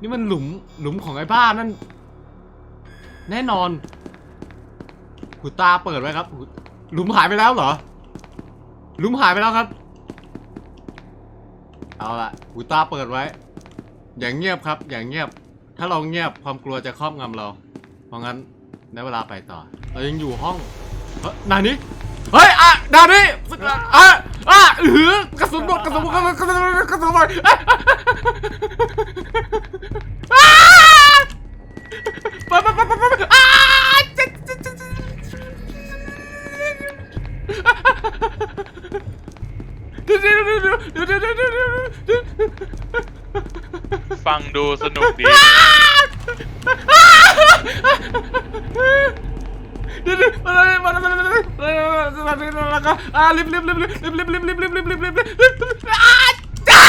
นี่มันหลุมหลุมของไอ้บ้านั่น แน่นอนหูตาเปิดไว้ครับ หลุมหายไปแล้วเหรอ หลุมหายไปแล้วครับ เอาละหูตาเปิดไว้ อย่างเงียบครับ อย่างเงียบ ถ้าเราเงียบความกลัวจะครอบงำเรา เพราะงั้นได้เวลาไปต่อ เรายังอยู่ห้องเฮ้ยนานี้เฮ้ยอะนานี้อะอะเออกระสุนหมดกระสุนหมดกระสุนหมดกระสุนหมด เดี๋ยวเดี๋ยวเดี๋ยวเดี๋ยวเดี๋ยวเดี๋ยวเดี๋ยวเดี๋ยวฟังดูสนุกดี เดี๋ยวเดี๋ยวมาเลยมาเลยมาเลยมาเลยมาเลยมาเลยอะลิฟต์ลิฟลิฟลิฟลิฟลิฟลิฟลิฟลิฟลิฟลิฟลิฟลิฟลิฟอะจ้า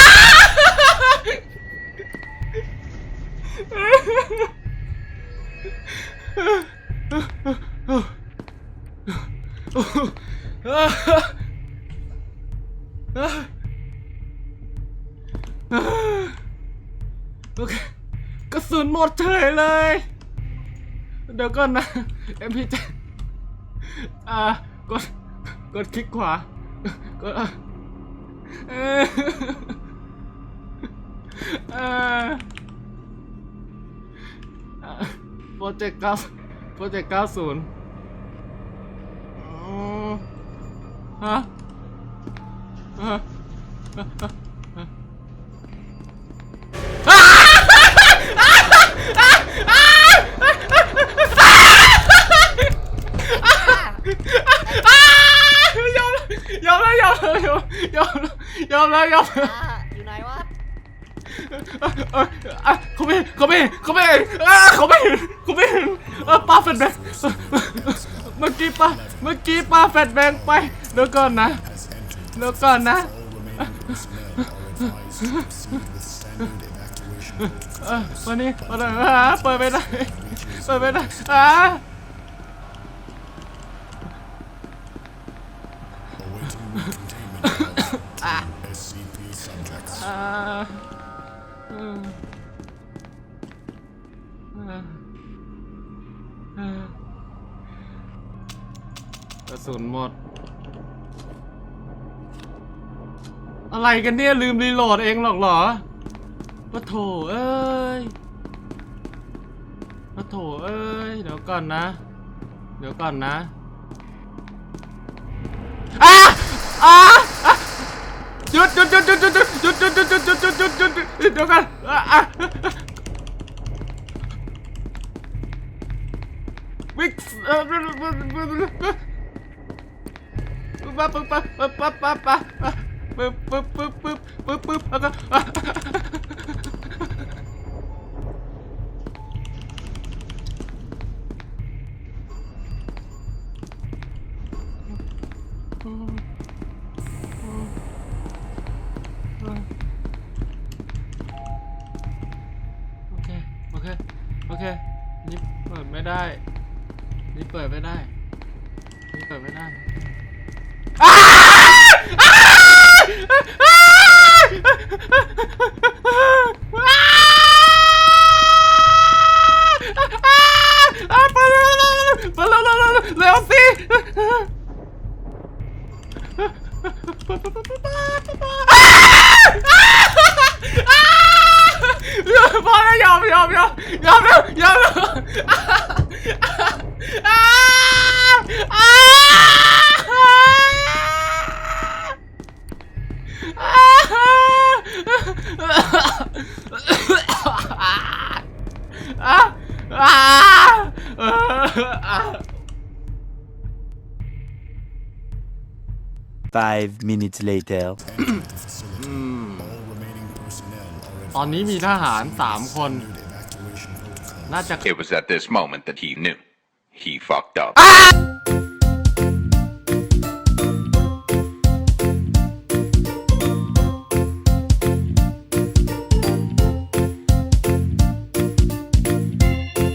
โอเค กระสุนหมดเฉยเลย เดี๋ยวก่อนนะเอ็มพีจะอ่ากด กดคลิกขวา กดเออเออโปรเจกต์เก้าโปรเจกต์เก้าศูนย์ ฮะฮะอ้ายอมแล้วยอมแล้วยอมยอมยอมแล้วยอมแล้วอ่าอยู่ไหนวะเอ่อเอ่ออะเขาไม่เขาไม่เขาไม่เห็นอะเขาไม่เห็นเขาไม่เห็นเออปาแฟลชแบงค์ เมื่อกี้ปาเมื่อกี้ปาแฟลชแบงไปเดี๋ยวก่อนนะเดี๋ยวก่อนนะวันนี้วันนี้อะเปิดไม่ได้เปิดไม่ได้อะอ่าอืมอ่าอ่า กระสุนหมด อะไรกันเนี่ย ลืมรีโหลดเองหรอกเหรอปะโถเอ้ยปะโถเอ้ย เดี๋ยวก่อนนะ เดี๋ยวก่อนนะอะอะอะหยุดหยุดหยุดหยุดหยุดหยุดหยุดหยุดหยุดหยุดหยุดหยุดหยุดหยุดเดี๋ยวก่อนอะอะวิกเออ ปั๊บปั๊บปั๊บปั๊บปั๊บปั๊บปั๊บปึ๊บปึ๊บปึ๊บปึ๊บปึ๊บปึ๊บแล้วก็โอเค โอเค โอเค นี่เปิดไม่ได้ นี่เปิดไม่ได้ นี่เปิดไม่ได้ เร็วสิพอแล้วยอมยอมยอมยอมแล้วยอมแล้ว Five minutes later. ตอนนี้มีทหารสามคน น่าจะ It was at this moment that he knew. He fucked up. Ah!